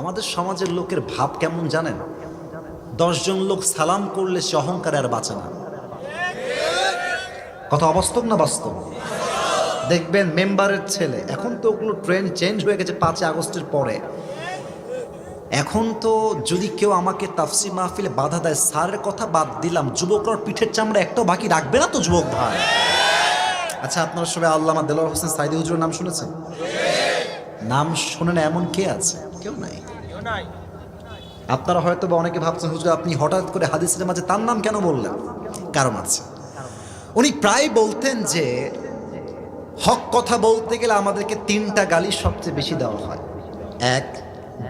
আমাদের সমাজের লোকের ভাব কেমন জানেন? দশজন লোক সালাম করলে সে অহংকারে আর বাঁচে না। কথা অবাস্তব না বাস্তব? দেখবেন মেম্বারের ছেলে, এখন তো ওগুলো ট্রেন চেঞ্জ হয়ে গেছে পাঁচই আগস্টের পরে। এখন তো যদি কেউ আমাকে তাফসি মাহফিলে বাধা দেয়, স্যারের কথা বাদ দিলাম যুবকরা পিঠের চামড়া একটাও বাকি রাখবে না তো যুবক ভাই? আচ্ছা আপনারা সবাই আল্লামা দেলোয়ার হোসেন সাইদি হুজুরের নাম শুনেছেন? নাম শোনেন এমন কে আছে? কেউ নাই। আপনারা হয়তো বা অনেকে ভাবছেন, হুজুর, আপনি হঠাৎ করে হাদিসের মাঝে তার নাম কেন বললেন? কারণ আছে। উনি প্রায় বলতেন যে, হক কথা বলতে গেলে আমাদেরকে তিনটা গালি সবচেয়ে বেশি দেওয়া হয়। এক,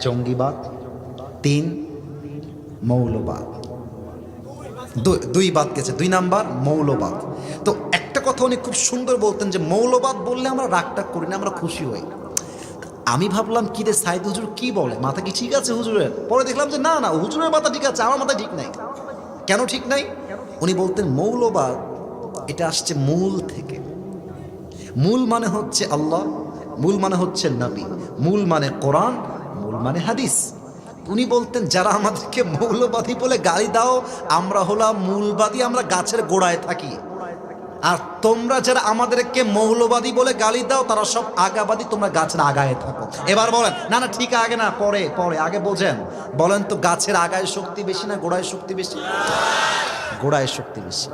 জঙ্গিবাদ। তিন, মৌলবাদ। দুই বাদ গেছে। দুই নাম্বার, মৌলবাদ। তো একটা কথা উনি খুব সুন্দর বলতেন যে, মৌলবাদ বললে আমরা রাগটাগ করি না, আমরা খুশি হই। আমি ভাবলাম, কি রে সাইদ হুজুর, কি বলে? মাথা কি ঠিক আছে হুজুরের? পরে দেখলাম যে, না না, হুজুরের মাথা ঠিক আছে, আমার মাথা ঠিক নাই। কেন ঠিক নাই? উনি বলতেন, মৌলবাদ, এটা আসছে মূল থেকে। মূল মানে হচ্ছে আল্লাহ, মূল মানে হচ্ছে নবী, মূল মানে কোরআন, মূল মানে হাদিস। উনি বলতেন, যারা আমাদেরকে মৌলবাদী বলে গালি দাও, আমরা হলাম মূলবাদী, আমরা গাছের গোড়ায় থাকি। আর তোমরা যারা আমাদেরকে মৌলবাদী বলে গালি দাও, তারা সব আগাবাদী, তোমরা গাছের আগায় থাকো। এবার বলেন, না না, ঠিক আগে না, পরে পরে, আগে বোঝেন। বলেন তো, গাছের আগায় শক্তি বেশি না গোড়ায় শক্তি বেশি? গোড়ায় শক্তি বেশি।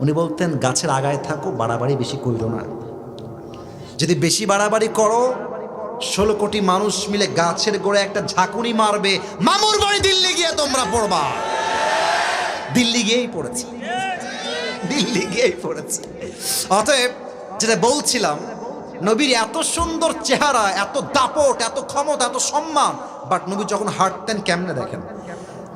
উনি বলতেন, গাছের আগায় থাকো, বাড়াবাড়ি বেশি করিল না। যদি বেশি বাড়াবাড়ি করো, ষোলো কোটি মানুষ মিলে গাছের গোড়ে একটা ঝাঁকুনি মারবে, মামুর বাড়ি দিল্লি গিয়ে তোমরা পড়বা। দিল্লি গিয়েই পড়েছে। দিল্লি গিয়েই পড়েছে। অতএব যেটা বলছিলাম, নবীর এত সুন্দর চেহারা, এত দাপট, এত ক্ষমতা, এত সম্মান বাট নবী যখন হাঁটতেন, কেমনে দেখেন?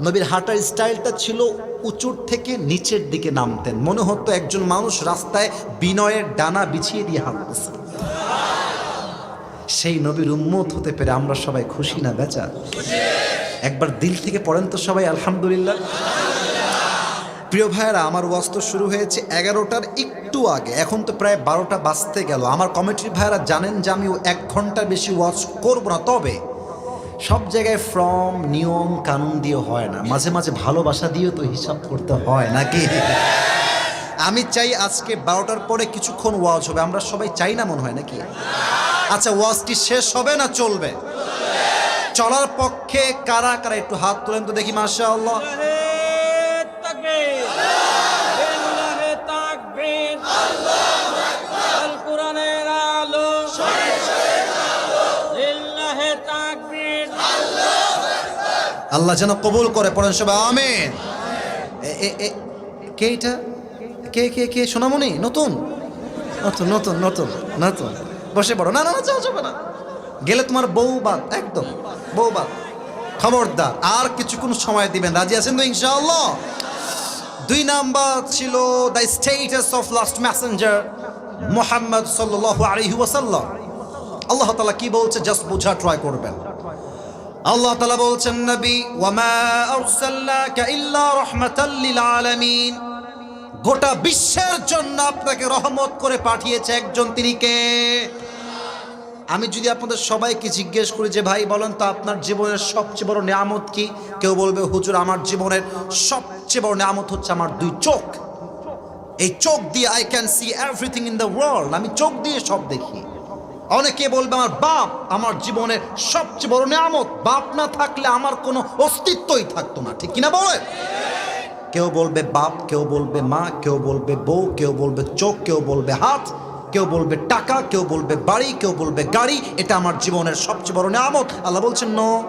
নবীর হাঁটার স্টাইলটা ছিল উঁচুর থেকে নিচের দিকে নামতেন। মনে হতো একজন মানুষ রাস্তায় বিনয়ের ডানা বিছিয়ে দিয়ে হাঁটতেছে। সেই নবীর উম্মত হতে পেরে আমরা সবাই খুশি না বেচা একবার দিল থেকে পড়েন তো সবাই, আলহামদুলিল্লাহ। প্রিয় ভাইয়েরা, আমার ওয়াজ তো শুরু হয়েছে এগারোটার একটু আগে। এখন তো প্রায় বারোটা বাজতে গেল। আমার কমিটির ভাইয়েরা জানেন যে আমি এক ঘণ্টার বেশি ওয়াজ করব না। তবে সব জায়গায় ফর্ম, নিয়ম, কানুন দিয়ে হয় না। মাঝে মাঝে ভালোবাসা দিয়েও তো হিসাব করতে হয় নাকি? আমি চাই আজকে বারোটার পরে কিছুক্ষণ ওয়াজ হবে। আমরা সবাই চাই না মনে হয় নাকি? আচ্ছা ওয়াজটি শেষ হবে না চলবে? চলার পক্ষে কারা কারা একটু হাত তোলেন তো দেখি মাসা আল্লাহ আল্লাহ যেন কবুল করে পড়েন সবাই, আমিন। কে এটা? কে কে কে? সোনামণি? নতুন? নতুন নতুন নতুন নতুন। বসে পড়ো। না না না যাও যাবে না। গেলে তোমার বউ বাদ, একদম। বউ বাদ। খবরদার। আর কিছুক্ষণ সময় দিবেন। রাজি আছেন তো ইনশাআল্লাহ? দুই নাম্বার ছিল the status of last messenger Muhammad সাল্লাহ আলহি ওয়াসাল্লাম। আল্লাহ তালা কি বলছে? জাস্ট বোঝা, ট্রাই করবেন। আল্লাহ তালা বলছেন, নবী আলামিন। গোটা বিশ্বের জন্য আপনাকে রহমত করে পাঠিয়েছে একজন। তিনি কে? আমি যদি আপনাদের সবাইকে জিজ্ঞেস করি যে, ভাই, বলেন তো আপনার জীবনের সবচেয়ে বড় নিয়ামত কি? কেউ বলবে, হুজুর, আমার জীবনের সবচেয়ে বড় নিয়ামত হচ্ছে আমার দুই চোখ। এই চোখ দিয়ে I can see everything in the world আমি চোখ দিয়ে সব দেখি। অনেকে বলবে, আমার বাপ আমার জীবনের সবচেয়ে বড় নিয়ামত। বাপ না থাকলে আমার কোনো অস্তিত্বই থাকতো না। ঠিক কিনা বলে কেউ বলবে বাপ, কেউ বলবে মা, কেউ বলবে বউ, কেউ বলবে চোখ, কেউ বলবে হাত, কেউ বলবে টাকা, কেউ বলবে বাড়ি, কেউ বলবে গাড়ি। এটা আমার জীবনের সবচেয়ে বড় নিয়ামত। আল্লাহ বলছেন, ন।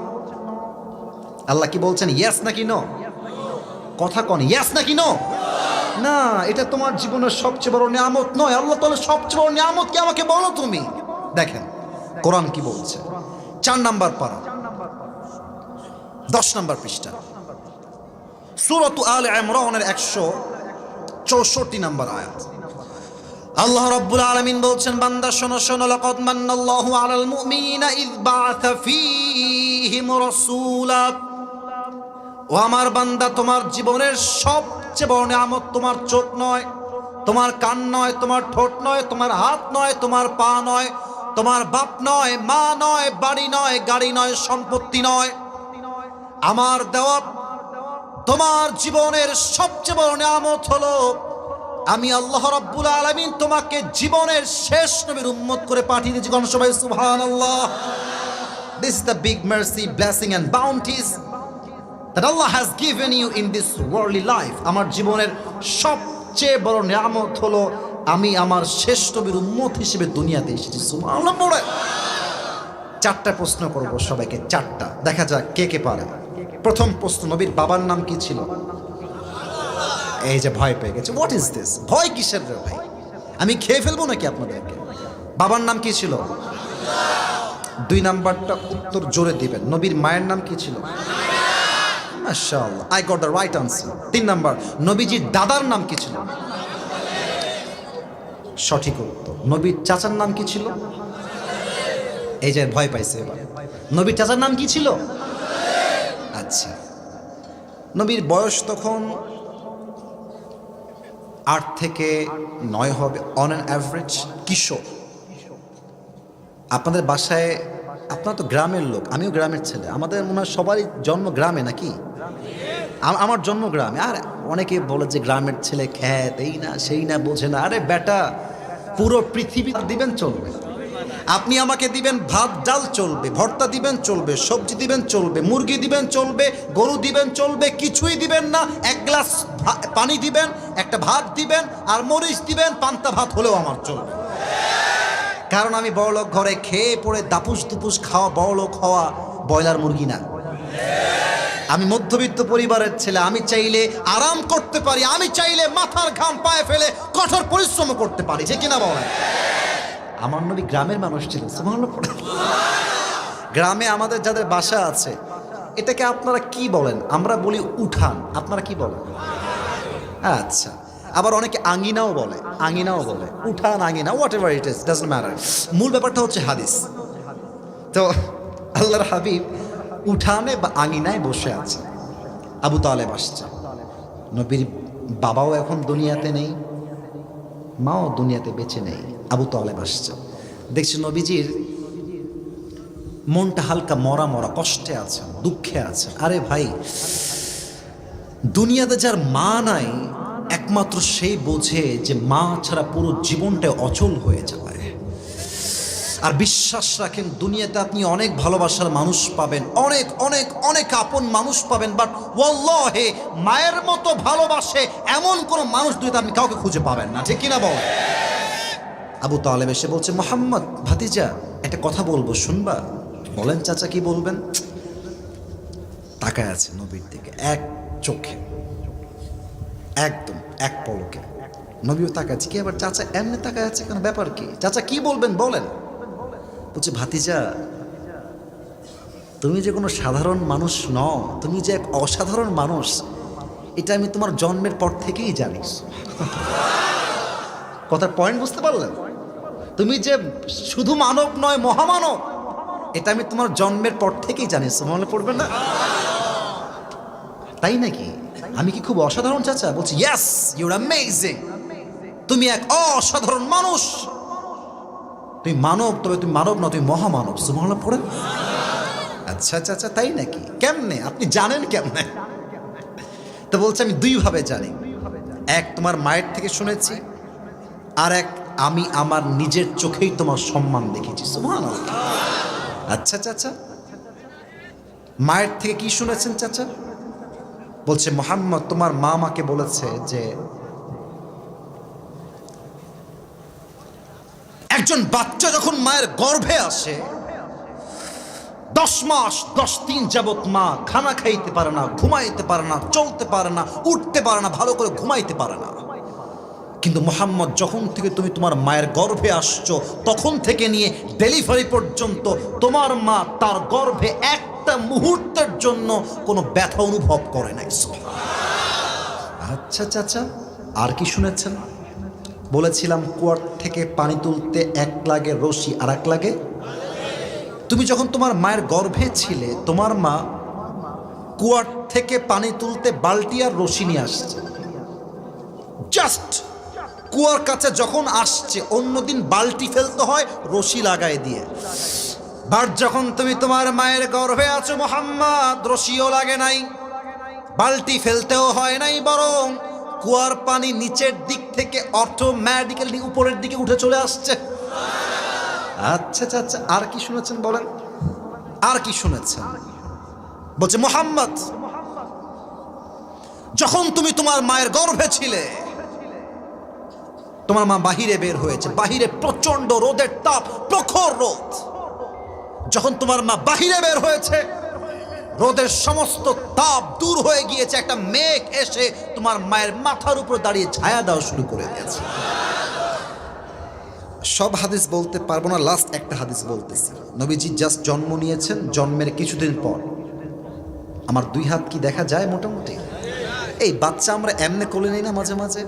আল্লাহ কি বলছেন ইয়াস নাকি ন? কথা কন ইয়াস নাকি ন? না, এটা তোমার জীবনের সবচেয়ে বড় নিয়ামত নয়। আল্লাহ তাহলে সবচেয়ে বড় নিয়ামত কি আমাকে বলো তুমি? দেখেন, কোরআন কি বলছে? চার নাম্বার পারা। দশ নাম্বার পৃষ্ঠা। সুরত আল ইমরানের একশো চৌষট্টি নাম্বার আয়াত। আল্লাহ রাব্বুল বলছেন, বান্দা, শোনো শোনো, লাকাদ মান্নাল্লাহু আলাল মুমিনিনা ইয বাআথা ফীহিম রাসূলা। ও আমার বান্দা, তোমার জীবনের সবচেয়ে বড় নিয়ামত তোমার চোখ নয়, তোমার কান নয়, তোমার ঠোঁট নয়, তোমার হাত নয়, তোমার পা নয় তোমার বাপ নয়, মা নয়, বাড়ি নয়, গাড়ি নয়, সম্পত্তি নয়। আমার দেওয়া তোমার জীবনের সবচেয়ে বড় নিয়ামত হলো, আমি আল্লাহ রাব্বুল আলামিন তোমাকে জীবনের শেষ নবীর উম্মত করে পাঠিয়ে দিয়েছি। গণ সবাই সুবহানাল্লাহ। This is the big mercy blessing and bounties that Allah has given you in this worldly life আমার জীবনের সবচেয়ে বড় নিয়ামত হলো আমি আমার শেষ নবীর উম্মত হিসেবে দুনিয়াতে এসেছি। চারটা প্রশ্ন করব সবাইকে, চারটা। দেখা যাক কে কে পারে। প্রথম প্রশ্ন, নবীর বাবার নাম কি ছিল? এই যে ভয় পেয়ে গেছে। হোয়াট ইজ দিস ভয় কিসের রে ভাই? আমি খেয়ে ফেলব নাকি আপনাদেরকে? বাবার নাম কি ছিল? দুই নাম্বারটা উত্তর জোরে দিবেন। নবীর মায়ের নাম কি ছিল? মাশাআল্লাহ I got the right answer তিন নাম্বার, নবীজির দাদার নাম কি ছিল? সঠিক উত্তর। নবীর চাচার নাম কি ছিল? এই যে ভয় পাইছে এবার। নবীর চাচার নাম কি ছিল? আচ্ছা। নবীর বয়স তখন আট থেকে নয় হবে অন অ্যান অ্যাভারেজ কিশোর। আপনাদের বাসায়, আপনার তো গ্রামের লোক, আমিও গ্রামের ছেলে। আমাদের মনে হয় সবারই জন্ম গ্রামে নাকি? আমার জন্ম গ্রামে আর অনেকে বলে যে গ্রামের ছেলে খ্যাত, এই না, সেই না, বোঝে না। আরে বেটা, পুরো পৃথিবী দিবেন চলবে। আপনি আমাকে দিবেন ভাত, ডাল চলবে, ভর্তা দিবেন চলবে, সবজি দিবেন চলবে, মুরগি দিবেন চলবে, গরু দিবেন চলবে, কিছুই দিবেন না। এক গ্লাস পানি দিবেন, একটা ভাত দিবেন, আর মরিচ দিবেন, পান্তা ভাত হলেও আমার চলবে। কারণ আমি বড়লোক ঘরে খেয়ে পড়ে দাপুস দুপুস খাওয়া, বড়লোক হওয়া, ব্রয়লার মুরগি না। আমি মধ্যবিত্ত পরিবারের ছেলে, আমি চাইলে আরাম করতে পারি, আমি চাইলে মাথার ঘাম পায়ে ফেলে কঠোর পরিশ্রম করতে পারি। যে কিনা বলেন আমার নবী গ্রামের মানুষ ছিল গ্রামে আমাদের যাদের বাসা আছে, এটাকে আপনারা কি বলেন? আমরা বলি উঠান, আপনারা কি বলেন? আচ্ছা আবার অনেকে আঙিনাও বলে আঙিনাও বলে। উঠান, আঙিনা whatever it is doesn't matter মূল ব্যাপারটা হচ্ছে হাদিস। তো আল্লাহর হাবিব উঠানে বা আঙিনায় বসে আছে। আবু তালেব আসছে। নবীর বাবাও এখন দুনিয়াতে নেই, মাও দুনিয়াতে বেঁচে নেই। আবু তালেব আসছে। দেখছি নবীজির মনটা হালকা মরা মরা, কষ্টে আছে দুঃখে আছে আরে ভাই, দুনিয়াতে যার মা নাই, একমাত্র সেই বোঝে যে মা ছাড়া পুরো জীবনটা অচল হয়ে যাবে। আর বিশ্বাস রাখেন, দুনিয়াতে আপনি অনেক ভালোবাসার মানুষ পাবেন। অনেক অনেক অনেক আপন মানুষ পাবেন বাট ওয়াল্লাহে মায়ের মতো ভালোবাসে এমন কোনো মানুষ দুনিয়াতে আপনি কাউকে খুঁজে পাবেন না। ঠিক কিনা বল আবু তালেব এসে বলছে, মোহাম্মদ, ভাতিজা, একটা কথা বলব, শুনবা? বলেন চাচা কি বলবেন? তাকায় আছে নবীর দিকে, এক চোখে, একদম এক পলকে। নবীও তাকাচ্ছে কি আবার চাচা এমনি তাকায় আছে? কেন ব্যাপার কি? চাচা কি বলবেন, বলেন। বলছে, ভাতিজা, তুমি যে কোনো সাধারণ মানুষ ন তুমি যে এক অসাধারণ মানুষ, এটা আমি তোমার জন্মের পর থেকেই জানি। কথার পয়েন্ট বুঝতে পারলেন? তুমি যে শুধু মানব নয়, মহামানব, এটা আমি তোমার জন্মের পর থেকেই জানি। মনে পড়বে না? তাই নাকি? আমি কি খুব অসাধারণ, চাচা? বলছি ইয়াস ইউর অ্যামেজিং তুমি এক অসাধারণ মানুষ। তুমি মানব, তবে তুমি মানব না তুমি মহামানব। সুমহল্লা পড়েন আচ্ছা আচ্ছা আচ্ছা তাই নাকি? কেমনে? আপনি জানেন কেমনে? তো বলছে, আমি দুইভাবে জানি। এক তোমার মায়ের থেকে শুনেছি, আর এক আমি আমার নিজের চোখেই তোমার সম্মান দেখেছি। সুবহানাল্লাহ। আচ্ছা চাচা মায়ের থেকে কি শুনেছেন, চাচা? বলছে, মোহাম্মদ, তোমার মা আমাকে বলেছে যে একজন বাচ্চা যখন মায়ের গর্ভে আসে, দশ মাস, দশ দিন যাবত মা খানা খাইতে পারে না, ঘুমাইতে পারে না, চলতে পারে না, উঠতে পারে না, ভালো করে ঘুমাইতে পারে না। কিন্তু মোহাম্মদ, যখন থেকে তুমি তোমার মায়ের গর্ভে আসছো, তখন থেকে নিয়ে ডেলিভারি পর্যন্ত তোমার মা তার গর্ভে একটা মুহূর্তের জন্য কোনো ব্যথা অনুভব করে নাই। আচ্ছা চাচা আর কি শুনেছেন? বলেছিলাম, কুয়ার থেকে পানি তুলতে এক লাগে রশি আর এক লাগে? তুমি যখন তোমার মায়ের গর্ভে ছিলে, তোমার মা কুয়ার থেকে পানি তুলতে বালতি আর রশি নিয়ে আসছে। জাস্ট কুয়ার কাছে যখন আসছে, অন্যদিন বালতি ফেলতে হয়, রশি লাগায় দিয়ে। বাট যখন তুমি তোমার মায়ের গর্ভে আছো, মোহাম্মদ, রশিও লাগে নাই। বালতি ফেলতেও হয় নাই বরং কুয়ার পানি নিচের দিক থেকে অটোমেটিক্যালি উপরের দিকে উঠে চলে আসছে। আচ্ছা আচ্ছা আচ্ছা আর কি শুনেছেন বলেন? আর কি শুনেছেন? বলছে, মোহাম্মদ, যখন তুমি তোমার মায়ের গর্ভে ছিলে, তোমার মা বাহিরে বের হয়েছে। বাহিরে প্রচণ্ড রোদের তাপ, প্রখর রোদ। যখন তোমার মা বাহিরে বের হয়েছে রোদের সমস্ত তাপ দূর হয়ে গিয়েছে। একটা মেঘ এসে তোমার মায়ের মাথার উপর দাঁড়িয়ে ছায়া দেওয়া শুরু করে দিয়েছে। সব হাদিস বলতে পারব না লাস্ট একটা হাদিস বলতেছি। নবীজি জাস্ট জন্ম নিয়েছেন, জন্মের কিছুদিন পর। আমার দুই হাত কি দেখা যায় মোটামুটি? এই বাচ্চা আমরা এমনে কোলে নিই না মাঝে মাঝে?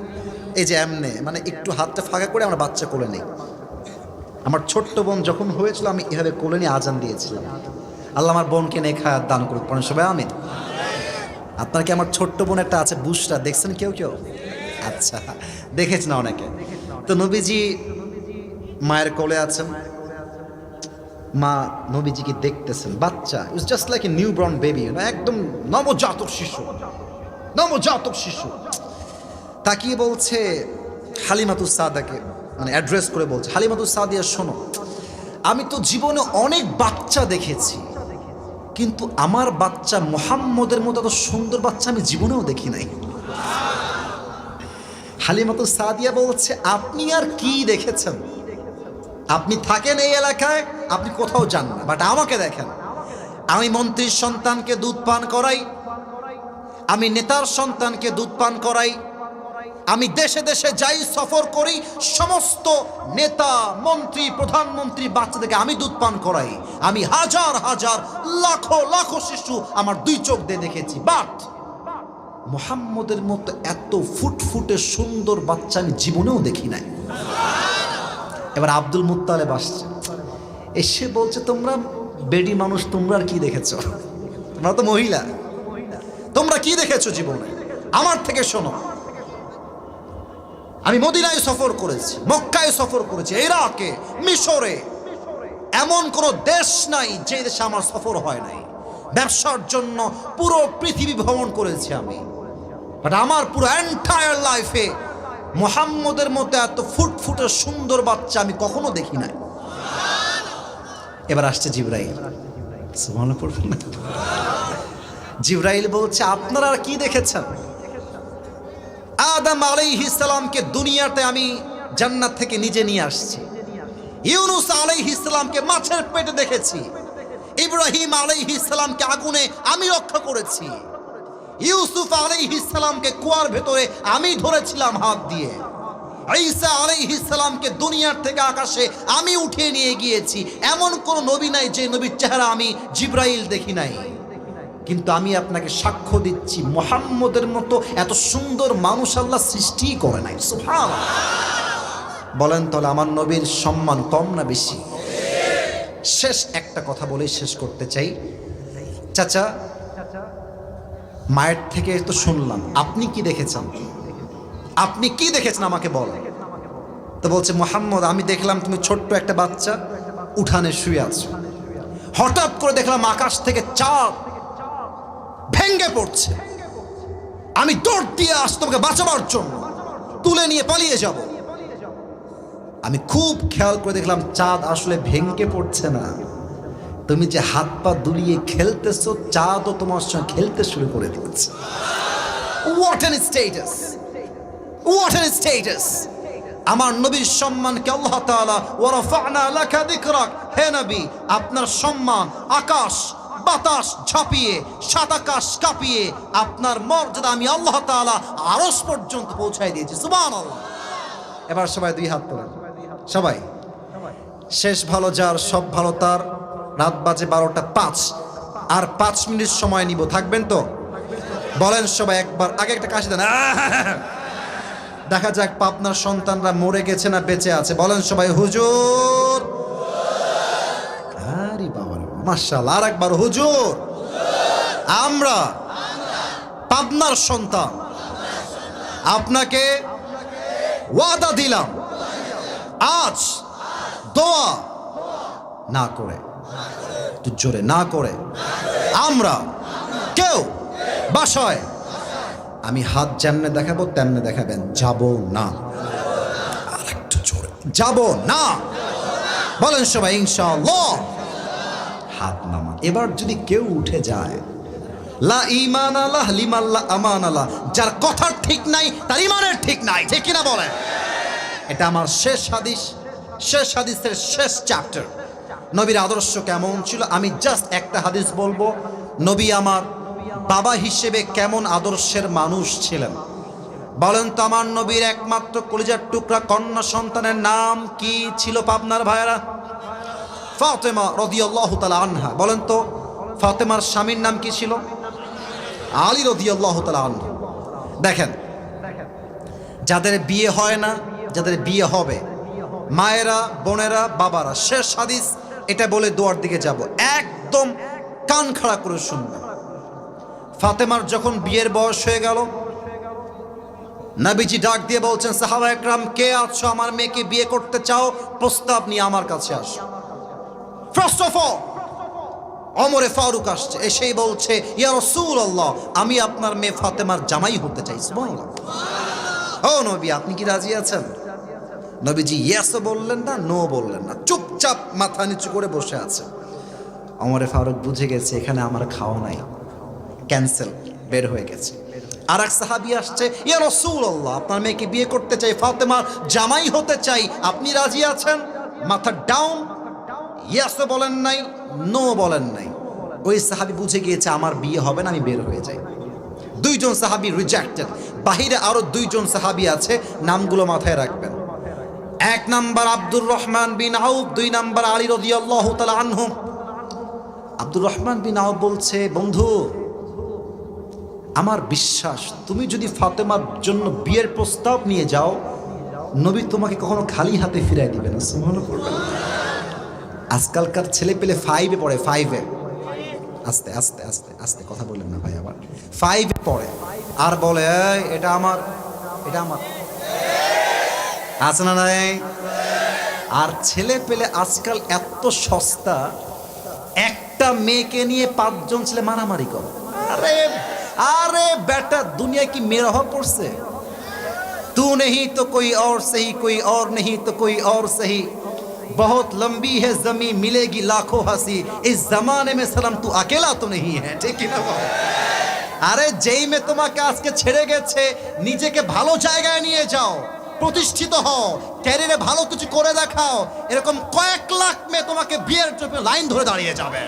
এই যে এমনে মানে একটু হাতটা ফাঁকা করে আমরা বাচ্চা কোলে নিই। আমার ছোট্ট বোন যখন হয়েছিল, আমি এভাবে কোলে নিয়ে আজান দিয়েছিলাম। আল্লাহ আমার বোনকে নেখা দান করুক। পড়েন সবাই, আমিন। আপনার কি আমার ছোট্ট বোন একটা আছে, বুসরা? দেখছেন কেউ কেউ? আচ্ছা দেখেছ না অনেকে? তো নবীজি মায়ের কোলে আছেন। মা নবীজিকে দেখতেছেন। বাচ্চা it's just like a new born baby একদম নবজাতক শিশু। নবজাতক শিশু। তাকিয়ে বলছে হালিমাতুস সাদাকে মানে অ্যাড্রেস করে বলছে হালিমাতুস সাদিয়া, শোনো, আমি তো জীবনে অনেক বাচ্চা দেখেছি। কিন্তু আমার বাচ্চা মোহাম্মদের মতো এত সুন্দর বাচ্চা আমি জীবনেও দেখি নাই। হালিমাতু সাদিয়া বলছে, আপনি আর কি দেখেছেন? আপনি থাকেন এই এলাকায়, আপনি কোথাও যান না বাট আমাকে দেখেন। আমি মন্ত্রীর সন্তানকে দুধ পান করাই, আমি নেতার সন্তানকে দুধ পান করাই আমি দেশে দেশে যাই, সফর করি, সমস্ত নেতা, মন্ত্রী, প্রধানমন্ত্রী, বাচ্চাদেরকে আমি দুধ পান করাই। আমি হাজার হাজার, লাখো লাখো শিশু আমার দুই চোখ দিয়ে দেখেছি। বাট মোহাম্মদের মতো এত ফুটফুটে সুন্দর বাচ্চা আমি জীবনেও দেখি নাই। এবার আব্দুল মুত্তালেব আসছে। এসে বলছে, তোমরা বেডি মানুষ, তোমরা আর কি দেখেছ? তোমরা তো মহিলা। তোমরা কি দেখেছ জীবনে? আমার থেকে শোনো আমি মদিনায় সফর করেছি, মক্কায় সফর করেছি, ইরাকে, মিশরে। এমন কোন দেশ নাই যে দেশে আমার সফর হয় নাই। ব্যবসার জন্য পুরো পৃথিবী ভ্রমণ করেছি আমি। বাট আমার পুরো এন্টায়ার লাইফে মোহাম্মদের মতো এত ফুটফুটে সুন্দর বাচ্চা আমি কখনো দেখি নাই। এবার আসছে জিব্রাইল? জিব্রাইল বলছে, আপনারা আর কি দেখেছেন? আদম আলাইহিস সালামকে দুনিয়াতে আমি জান্নাত থেকে নিজে নিয়ে আসছি। ইউনুস আলাইহিস সালামকে মাছের পেটে দেখেছি। ইব্রাহিম আলাইহিস সালামকে আগুনে আমি রক্ষা করেছি। ইউসুফ আলাইহিস সালামকে কুয়ার ভেতরে আমি ধরেছিলাম হাত দিয়ে। ঈসা আলাইহিস সালামকে দুনিয়ার থেকে আকাশে আমি উঠিয়ে নিয়ে গিয়েছি। এমন কোন নবী নাই যে নবীর চেহারা আমি জিব্রাইল দেখি নাই। কিন্তু আমি আপনাকে সাক্ষ্য দিচ্ছি মোহাম্মদের মতো এত সুন্দর মানুষ আল্লাহ সৃষ্টিই করে নাই। বলেন তাহলে আমার নবীর সম্মান কম না বেশি? শেষ একটা কথা বলে শেষ করতে চাই। চাচা। মায়ের থেকে তো শুনলাম আপনি কি দেখেছেন? আপনি কি দেখেছেন আমাকে বল। তো বলছে মোহাম্মদ আমি দেখলাম তুমি ছোট্ট একটা বাচ্চা উঠানে শুয়ে আছো। হঠাৎ করে দেখলাম আকাশ থেকে চাঁদ ভেঙ্গে পড়ছে। আমি দৌড় দিয়ে আস তোমাকে বাঁচাবার জন্য তুলে নিয়ে পালিয়ে যাব। আমি খুব খেয়াল করে দেখলাম চাঁদ আসলে ভেঙ্গে পড়ছে না। তুমি যে হাত পা দুলিয়ে খেলতেছো, চাঁদও তোমার সঙ্গে খেলতে শুরু করে দিচ্ছে what an status what an status আমার নবীর সম্মানকে আল্লাহ তাআলা ওয়ারাফা'না লাকা যিকরাক হে নবী, আপনার সম্মান আকাশ বাতাস ঝাঁপিয়ে সাত আকাশ কাঁপিয়ে আপনার মর্যাদা আমি আল্লাহ তাআলা আরশ পর্যন্ত পৌঁছায় দিয়েছি। সুবহানাল্লাহ। এবার সবাই দুই হাত তোলেন। সবাই। শেষ ভালো যার, সব ভালো তার। রাত বাজে বারোটা পাঁচ। আর পাঁচ মিনিট সময় নিব। থাকবেন তো? বলেন সবাই একবার। আগে একটা কাশি দেন। দেখা যাক পাবনার সন্তানরা মরে গেছে না বেঁচে আছে। বলেন সবাই, হুজুর! মার্শাল আর একবার হুজুর। আমরা পাবনার সন্তান। আপনাকে ওয়াদা দিলাম। আজ দোয়া না করে জোরে না করে। আমরা কেউ বাসায়, আমি হাত যেমনে দেখাবো তেমনে দেখাবেন, যাব না। আর একটু জোরে, যাব না। বলেন সবাই, ইনশাআল্লাহ। হাত নামা এবার যদি কেউ উঠে যায়, লা ইমান আল্লাহ লিমাল্লা আমান আল্লাহ যার কথার ঠিক নাই, তার ইমানের ঠিক নাই, ঠিক কিনা বলেন? এটা আমার শেষ হাদিস, শেষ হাদিসের শেষ চ্যাপ্টার নবীর আদর্শ কেমন ছিল? আমি জাস্ট একটা হাদিস বলব, নবী আমার বাবা হিসেবে কেমন আদর্শের মানুষ ছিলেন? বলেন তো আমার নবীর একমাত্র কলিজার টুকরা কন্যা সন্তানের নাম কি ছিল পাবনার ভাইয়েরা? ফাতেমা রদিয়াল্লাহ তালা আনহা, বলেন তো, ফাতেমার স্বামীর নাম কি ছিল? আলী রদিয়াল্লাহ তালা আনহা। দেখেন, যাদের বিয়ে হয় না, যাদের বিয়ে হবে, মায়েরা, বোনেরা, বাবারা, শেষ হাদিস, এটা বলে দোয়ার দিকে যাব। একদম কান খাড়া করে শুনবেন ফাতেমার যখন বিয়ের বয়স হয়ে গেল, নাবিজি ডাক দিয়ে বলছেন, সাহাবা একরাম, কে আছো? আমার মেয়েকে বিয়ে করতে চাও? প্রস্তাব নিয়ে আমার কাছে আসো। ফার্স্ট অফ অল অমরে ফারুক আসছে, এসেই বলছে, ইয়া রসুল আল্লাহ আমি আপনার মেয়ে ফাতেমার জামাই হতে চাই সুবহানাল্লাহ। ও নবী, আপনি কি রাজি আছেন? নবীজি ইয়েসও বললেন না নো বললেন না, চুপচাপ মাথা নিচু করে বসে আছে। অমরে ফারুক বুঝে গেছে, এখানে আমার খাওয়া নাই ক্যান্সেল বের হয়ে গেছে। আর এক সাহাবি আসছে, ইয়া রসুল আল্লাহ আপনার মেয়েকে বিয়ে করতে চাই, ফাতেমার জামাই হতে চাই, আপনি রাজি আছেন? মাথা ডাউন ইয়াসও বলেন নাই নো বলেন নাই। ওই সাহাবি বুঝে গিয়েছে আমার বিয়ে হবে না, আমি বের হয়ে যাই। দুইজন সাহাবি রিজেক্টেড বাহিরে আরও দুইজন সাহাবি আছে, নামগুলো মাথায় রাখবেন। এক number Abdur Rahman bin Auf, দুই নাম্বার আলী রদিয়াল্লাহু তাআলা আনহু। আব্দুর রহমান বিন আউফ বলছে, বন্ধু, আমার বিশ্বাস, তুমি যদি ফাতেমার জন্য বিয়ের প্রস্তাব নিয়ে যাও, নবী তোমাকে কখনো খালি হাতে ফিরাই দিবে না। সুবহানাল্লাহ। পড়বে না। আজকালকার ছেলে পেলে ফাইভে পড়ে ফাইভে আস্তে আস্তে আস্তে আস্তে, কথা বললেন না ভাই আবার। ফাইভে পড়ে। আর বলে এটা আমার এটা আমার। আছে না নাই? আর ছেলে পেলে আজকাল এত সস্তা, একটা মেয়েকে নিয়ে পাঁচজন ছেলে মারামারি কর। আরে আরে বেটা দুনিয়া কি মেরহ পড়ছে? তু নেহি তো কই অর, সহি কই অর, নেহি তো কই অর, সহি। बहुत लंबी है जमी मिलेगी लाखों हंसी इस जमाने में सलाम तू अकेला तो नहीं है ठीक है ना বল? আরে যেই মে তোমাকে আজকে ছেড়ে গেছে নিজেকে ভালো জায়গায় নিয়ে যাও প্রতিষ্ঠিত হও ক্যারিয়ারে ভালো কিছু করে দেখাও এরকম কয়েক লাখ মেয়ে তোমাকে বিয়ের জন্য লাইন ধরে দাঁড়িয়ে যাবে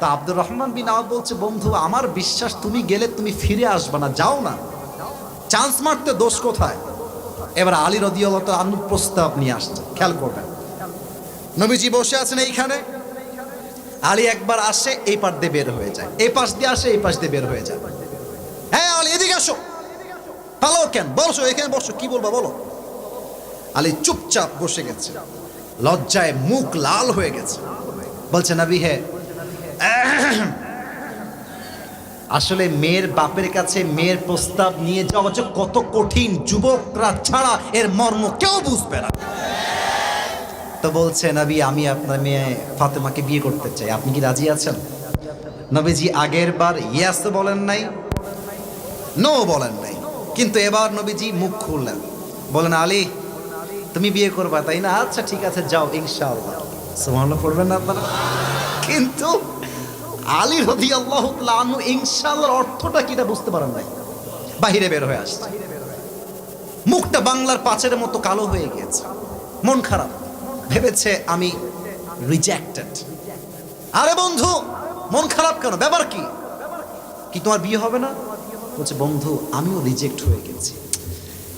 তা আব্দুর রহমান বিন আওয়াব বলছে বন্ধু আমার বিশ্বাস তুমি গেলে তুমি ফিরে আসবে না যাও না চান্স মারতে দোষ কোথায় এবার আলী রদিয়াল্লাহ আনু প্রস্তাব নিয়ে আসছে। খেয়াল করবেন। নবীজি বসে আছেন এইখানে। আলী একবার আসে, এই পাশ দিয়ে বের হয়ে যায়। এই পাশ দিয়ে আসে, এই পাশ দিয়ে বের হয়ে যায়। হ্যাঁ আলী, এদিকে আসো। ভালো কেন? বসো, এখানে বসো। কি বলবা, বলো। আলী চুপচাপ বসে গেছে। লজ্জায় মুখ লাল হয়ে গেছে। বলছে, নবী হে আসলে মেয়ের বাপের কাছে মেয়ের প্রস্তাব নিয়ে যাওয়া হচ্ছে, কত কঠিন যুবকরা ছাড়া এর মর্ম কেউ বুঝবে না। তো বলছে, নবী, আমি আপনার মেয়ে ফাতেমাকে বিয়ে করতে চাই, আপনি কি রাজি আছেন? নবীজি আগের বার ইয়াস বলেন নাই নো বলেন নাই। কিন্তু এবার নবীজি মুখ খুললেন, বলেন, আলী, তুমি বিয়ে করবা, তাই না? আচ্ছা ঠিক আছে, যাও, ইনশাআল্লাহ। সুবহানাল্লাহ, পড়বেন না আপনারা? কিন্তু আলী রদি আল্লাহ আনু ইনশাআল্লাহর অর্থটা কি এটা বুঝতে পারেন নাই? বাহিরে বের হয়ে আসছে। মুখটা বাংলার পাঁচের মতো কালো হয়ে গিয়েছে। মন খারাপ। ভেবেছে আমি রিজেক্টেড আরে বন্ধু, মন খারাপ কেন? ব্যাপার কি? কি তোমার বিয়ে হবে না? বলছে, বন্ধু, আমিও রিজেক্ট হয়ে গেছি।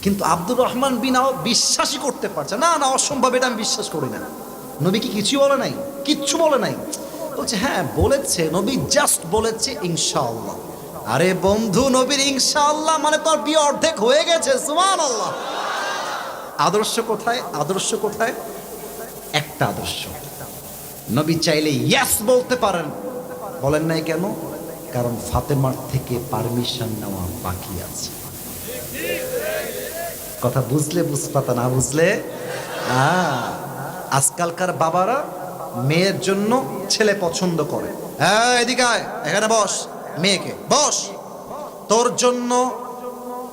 কিন্তু আব্দুর রহমান বিনাও বিশ্বাসই করতে পারছে না না, অসম্ভব, এটা আমি বিশ্বাস করি না। নবী কি কিছু বলে নাই? কিচ্ছু বলে নাই। বলছে হ্যাঁ বলেছে, নবী জাস্ট বলেছে, ইনশাআল্লাহ। আরে বন্ধু, নবীর ইনশাআল্লাহ মানে তোর বিয়ে অর্ধেক হয়ে গেছে সুমান আল্লাহ আদর্শ কোথায়? আদর্শ কোথায়? একটা আদর্শ। নবী চাইলে ইয়াস বলতে পারেন। বলেন নাই কেন? কারণ ফাতেমার থেকে পারমিশন নেওয়া বাকি আছে। কথা বুঝলে বুঝপাতা, না বুঝলে? আজকালকার বাবারা মেয়ের জন্য ছেলে পছন্দ করে। হ্যাঁ এদিকে আয়, এখানে বস। মেয়েকে। বস। তোর জন্য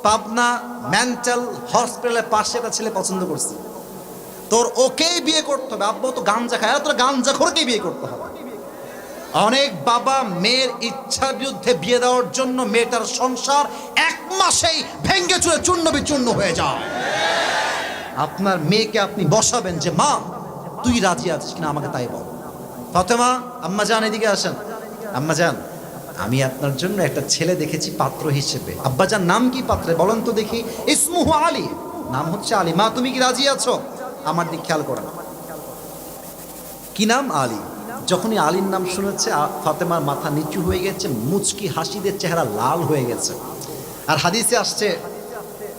পাবনা মেন্টাল হসপিটালের পাশে একটা ছেলে পছন্দ করছে। তোর ওকেই বিয়ে করতে হবে। আব্বু তো গাঞ্জা খায়। তোর গাঞ্জা খোরকেই বিয়ে করতে হবে। অনেক বাবা মেয়ের ইচ্ছার বিরুদ্ধে বিয়ে দেওয়ার জন্য মেয়েটার সংসার এক মাসেই ভেঙ্গে চুরে চূর্ণ বিচূর্ণ হয়ে যায়। আপনার মেয়েকে আপনি বসাবেন যে মা তুই রাজি আছিস কিনা আমাকে তাই বল। ফতেমা, আম্মা যান, এদিকে আসেন। আম্মা যান, আমি আপনার জন্য একটা ছেলে দেখেছি পাত্র হিসেবে। আব্বা যান, নাম কি পাত্রে বলেন তো দেখি। ইসমুহু আলী। নাম হচ্ছে আলী। মা, তুমি কি রাজি আছো? আমার দিক খেয়াল করেন কি নাম? আলী। যখনই আলীর নাম শুনেছে ফাতেমার মাথা নিচু হয়ে গেছে, মুচকি হাসিদের চেহারা লাল হয়ে গেছে। আর হাদিসে আসছে,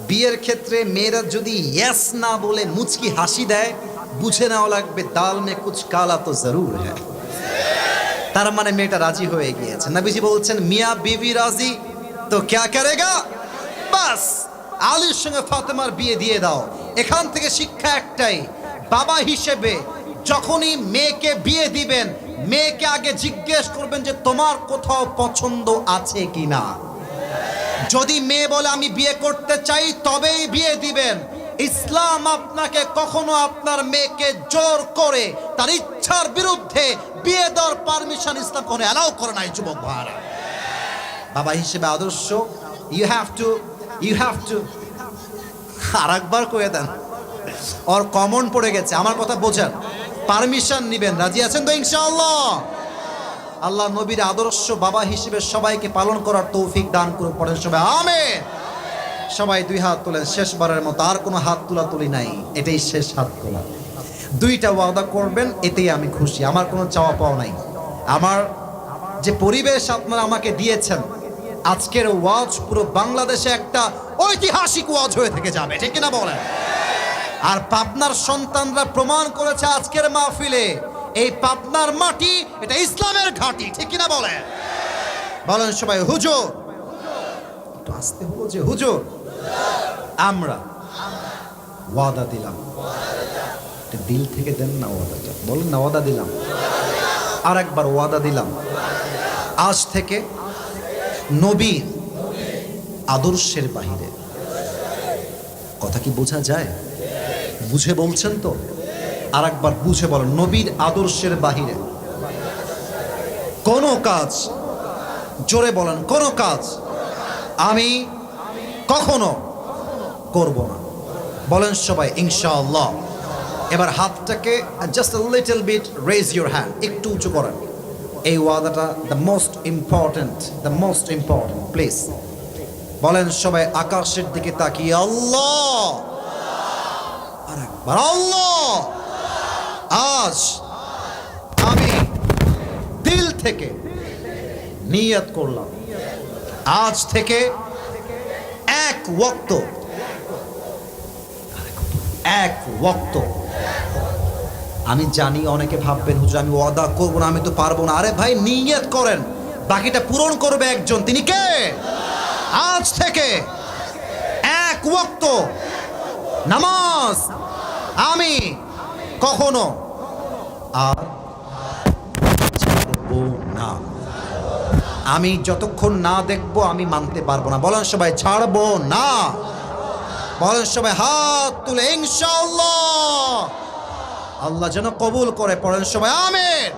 বিয়ের ক্ষেত্রে মেয়েরা যদি ইয়েস না বলে মুচকি হাসি দেয় বুঝে নেওয়া লাগবে দাল মে কুচ কালা তো জরুর হ্যাঁ তার মানে মেয়েটা রাজি হয়ে গিয়েছে। নবীজি বলছেন, মিয়া বিবি রাজি, তো ক্যা করেগা? বাস, আলীর সঙ্গে ফাতেমার বিয়ে দিয়ে দাও। এখান থেকে শিক্ষা একটাই, বাবা হিসেবে যখনই মেয়েকে বিয়ে দিবেন, মেয়েকে আগে জিজ্ঞেস করবেন যে, তোমার কোথাও পছন্দ আছে কি না যদি মেয়ে বলে, আমি বিয়ে করতে চাই, তবেই বিয়ে দিবেন। ইসলাম আপনাকে কখনো আপনার মেয়েকে জোর করে তার ইচ্ছার বিরুদ্ধে বিয়ে দেওয়ার পারমিশন ইসলাম কোনো অ্যালাউ করে নাই, যুবক ভাইরা। বাবা হিসেবে আদর্শ you have to you have to আর একবার কয়ে দেন। ওর কমন পড়ে গেছে, আমার কথা বোঝেন। পারমিশন নিবেন, রাজি আছেন তো ইনশাআল্লাহ? আল্লাহ নবীর আদর্শ বাবা হিসেবে সবাইকে পালন করার তৌফিক দান করুন, পড়েন সবাই। আমেন। সবাই দুই হাত তোলেন, শেষবারের মতো আর কোনো হাত তোলা তুলি নাই। এটাই শেষ হাত তোলা। দুইটা ওয়াদা করবেন, এতেই আমি খুশি। আমার কোনো চাওয়া পাওয়া নাই। আমার যে পরিবেশ আপনারা আমাকে দিয়েছেন, আজকের ওয়াজ পুরো বাংলাদেশে একটা ঐতিহাসিক ওয়াজ হয়ে থেকে যাবে, ঠিক কিনা বলেন? আর পাবনার সন্তানরা প্রমাণ করেছে আজকের মাহফিলে, এই পাবনার মাটি এটা ইসলামের ঘাঁটি, ঠিক কিনা বলেন? বলেন সবাই, হুজুর। একটু আসতে হলো যে, হুজুর। আমরা ওয়াদা দিলাম। দিল থেকে দেন না ওয়াদাটা বলেন না, ওয়াদা দিলাম। আর একবার ওয়াদা দিলাম। আজ থেকে নবীর আদর্শের বাহিরে। কথা কি বোঝা যায়? বুঝে বলছেন তো? আর একবার বুঝে বলেন, নবীর আদর্শের বাহিরে। কোনো কাজ, জোরে বলেন, কোনো কাজ আমি কখনো করব না। বলেন সবাই, ইনশাআল্লাহ। এবার হাতটাকে just little bit raise your hand একটু উঁচু করেন। এই ওয়াদাটা the most important the most important please বলেন সবাই, আকাশের দিকে তাকিয়ে আল্লাহ। আর একবার আল্লাহ। আজ আমি দিল থেকে নিয়ত করলাম। আজ থেকে এক ওক্ত। এক ওক্ত। আমি জানি, অনেকে ভাববেন, হুজুর, আমি ওয়াদা করব না, আমি তো পারব না। আরে ভাই, নিয়ত করেন। বাকিটা পূরণ করবে একজন। তিনি কে? আজ থেকে এক ওক্ত। নামাজ। আমি কখনো আর আমি যতক্ষণ না দেখব, আমি মানতে পারব না। বলেন সবাই, ছাড়বো না। বলেন সবাই, হাত তুলে ইনশাল্লাহ আল্লাহ যেন কবুল করে, পড়েন সবাই, আমেন।